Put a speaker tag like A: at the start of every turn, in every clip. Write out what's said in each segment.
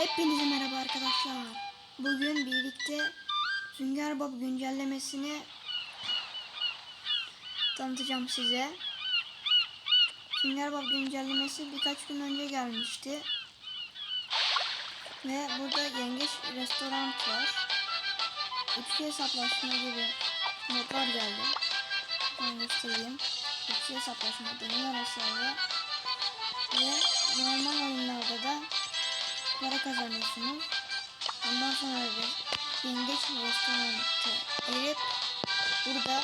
A: Hepinize merhaba arkadaşlar. Bugün birlikte Sünger Bob güncellemesini tanıtacağım size. Sünger Bob güncellemesi birkaç gün önce gelmişti. Ve burada yengeç restoran var. Üçlü hesaplaşma gibi modlar geldi. Ben göstereyim. Üçlü hesaplaşma, deneyim hesabı ve para kazanıyorsunuz. Ondan sonra da yengeç restoranı girip burada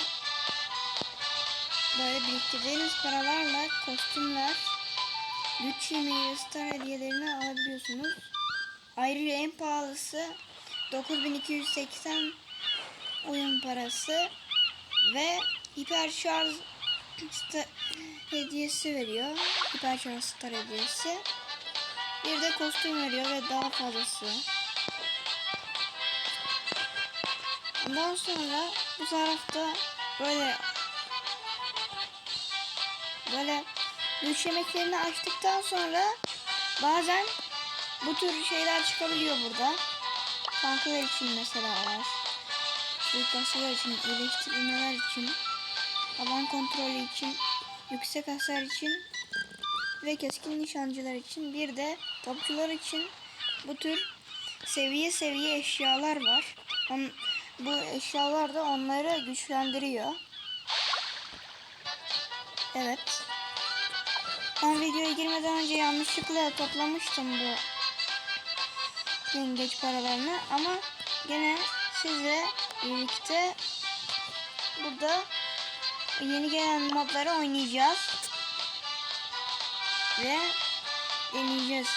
A: böyle biriktirdiğiniz paralarla kostümler, güç yemeği ve star hediyelerini alabiliyorsunuz. Ayrıca en pahalısı 9280 oyun parası ve hiper şarj hediyesi veriyor. Hiper şarj star hediyesi. Bir de kostüm veriyor ve daha fazlası. Ondan sonra bu tarafta böyle böyle güç yemeklerini açtıktan sonra bazen bu tür şeyler çıkabiliyor burada. Tanklar için mesela var. Suikastçılar için, iyileştirmeler için, alan kontrolü için, yüksek hasar için ve keskin nişancılar için bir de topçular için bu tür seviye seviye eşyalar var. On, bu eşyalar da onları güçlendiriyor. Evet. Ben videoya girmeden önce yanlışlıkla toplamıştım bu yengeç paralarını ama gene sizle birlikte burada yeni gelen modları oynayacağız ve deneyeceğiz.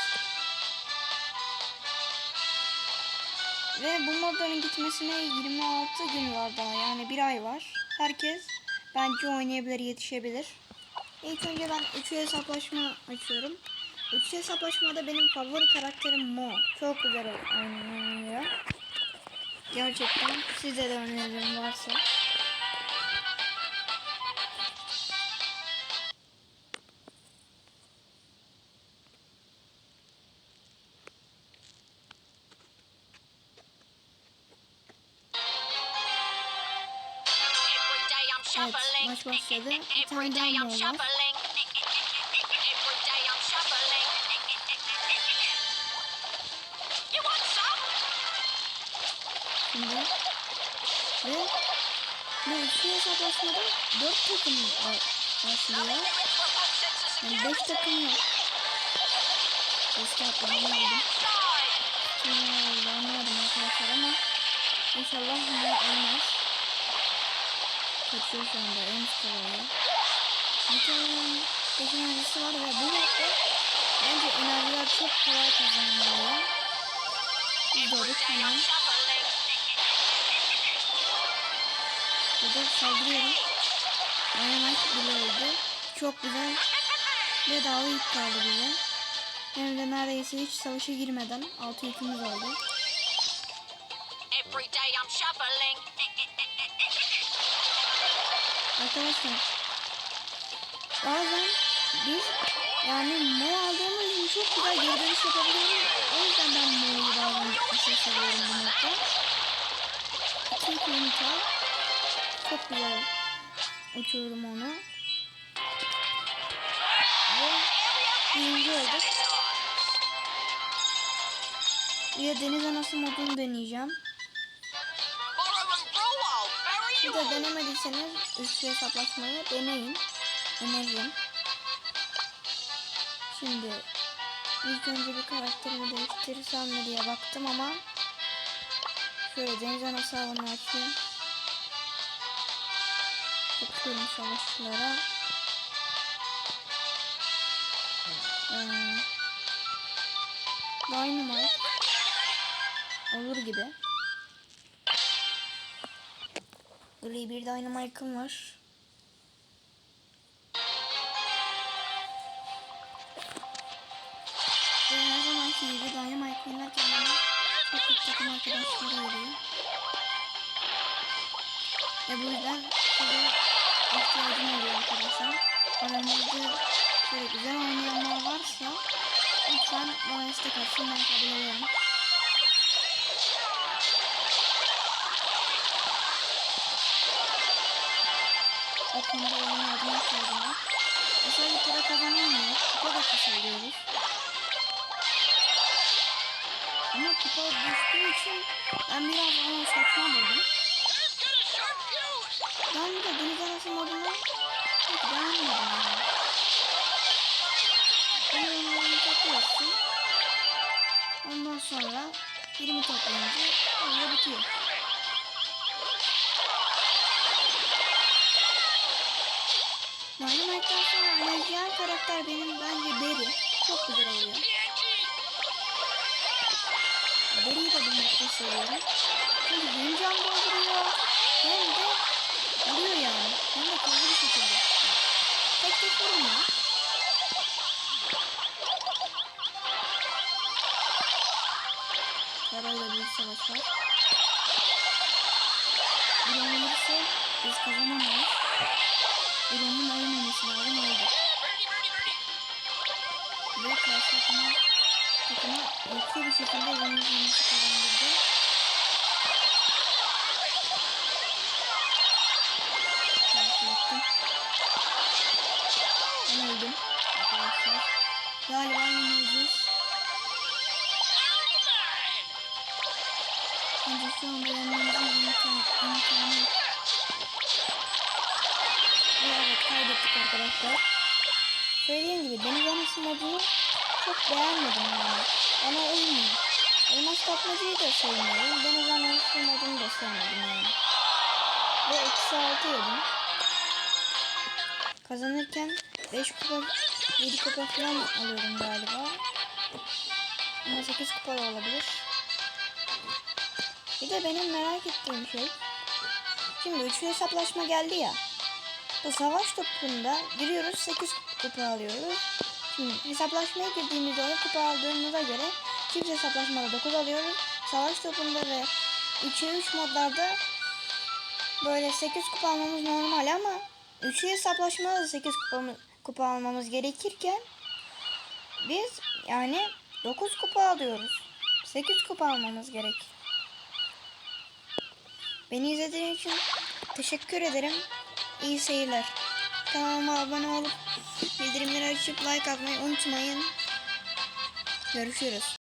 A: Ve bu modların gitmesine 26 gün var daha yani bir ay var. Herkes bence oynayabilir, yetişebilir. İlk önce ben üçlü hesaplaşma açıyorum. Üçlü hesaplaşmada benim favori karakterim Mo. Çok güzel oynuyor. Gerçekten size de öneririm varsa.
B: Shuffling.
A: maç başladı. Bir tane daha var? Şimdi ve bu üçlü hesaplaşmada 4 takım başlıyor. Yani. 5 takım yok. Eski atlarını aldım. Şimdi anlamadım arkadaşlar ama inşallah bunu olmaz. Kaçıyor şu anda en üst kalıyor. Bir tane enerjisi var ve bu mapte bence enerjiler çok kolay kazanılıyor.
B: I'm shuffling.
A: Burada saldırıyorum. Dynamite bile öldü. Çok güzel. Bedava yük kaldı bize. Hem de neredeyse hiç savaşa girmeden 6 yükümüz oldu.
B: Every day I'm shuffling.
A: Arkadaşlar bazen biz yani Mo aldığımız için çok güzel geri dönüş yapabiliyoruz. O yüzden ben Mo'yu bazen gitmesini seviyorum bu modda. İki var. Çok güzel uçuyorum onu. Ve birinci olduk. Bir de deniz anası modunu deneyeceğim. Bir de denemediyseniz üçlü hesaplaşmayı deneyin. Öneririm. Şimdi ilk önce bir karakterimi değiştirirsem mi diye baktım ama şöyle deniz anası avını açayım. Bakıyorum savaşçılara. Ee, Dynamite olur gibi. Gri bir Dynamite'ım var. Ve her zamanki gibi Dynamite oynarken bana çok kötü takım arkadaşları oluyor. Ve bu yüzden size ihtiyacım oluyor arkadaşlar. Aranızda şöyle güzel oynayanlar varsa Lütfen bana istek atsın ben kabul ederim. O konuda benim yardıma ihtiyacım var. E şöyle para kazanamıyor. Kupa da kasabiliyoruz. Ama kupa düştüğü için ben biraz onu saçma karakter benim bence Barry. Çok güzel oluyor. Barry'i de bu modda seviyorum. Çünkü hem can dolduruyor hem de vuruyor yani. Hem de hızlı bir şekilde. Tek tek vurmuyor. Karayla bir savaş var. Bir olursa biz kazanamayız. Bir onun ölmemesi lazım oldu. Yüklü bir şekilde yenilmesi kazandırdı. Karşılattım. Ben öldüm arkadaşlar. Galiba yenileceğiz. Ancak şu anda yenmemizin imkan, imkanı yok. Ve evet kaybettik arkadaşlar. Söylediğim gibi deniz anası modunu çok beğenmedim yani. Bana uymuyor. Elmas kapmacayı da sevmiyorum. Deniz anası modunu da sevmedim yani. Ve eksi altı yedim. Kazanırken 5 kupa 7 kupa falan alıyorum galiba. Ama 8 kupa da olabilir. Bir de benim merak ettiğim şey. Şimdi üçlü hesaplaşma geldi ya. Bu savaş topunda giriyoruz 8 kupa alıyoruz. Şimdi hesaplaşmaya girdiğimizde o kupa aldığımıza göre çift hesaplaşmada 9 alıyoruz. Savaş topunda ve 3'e 3 modlarda böyle 8 kupa almamız normal ama 3'lü hesaplaşmada da 8 kupa, kupa almamız gerekirken biz yani 9 kupa alıyoruz. 8 kupa almamız gerek. Beni izlediğin için teşekkür ederim. İyi seyirler. Kanalıma abone olup bildirimleri açıp like atmayı unutmayın. Görüşürüz.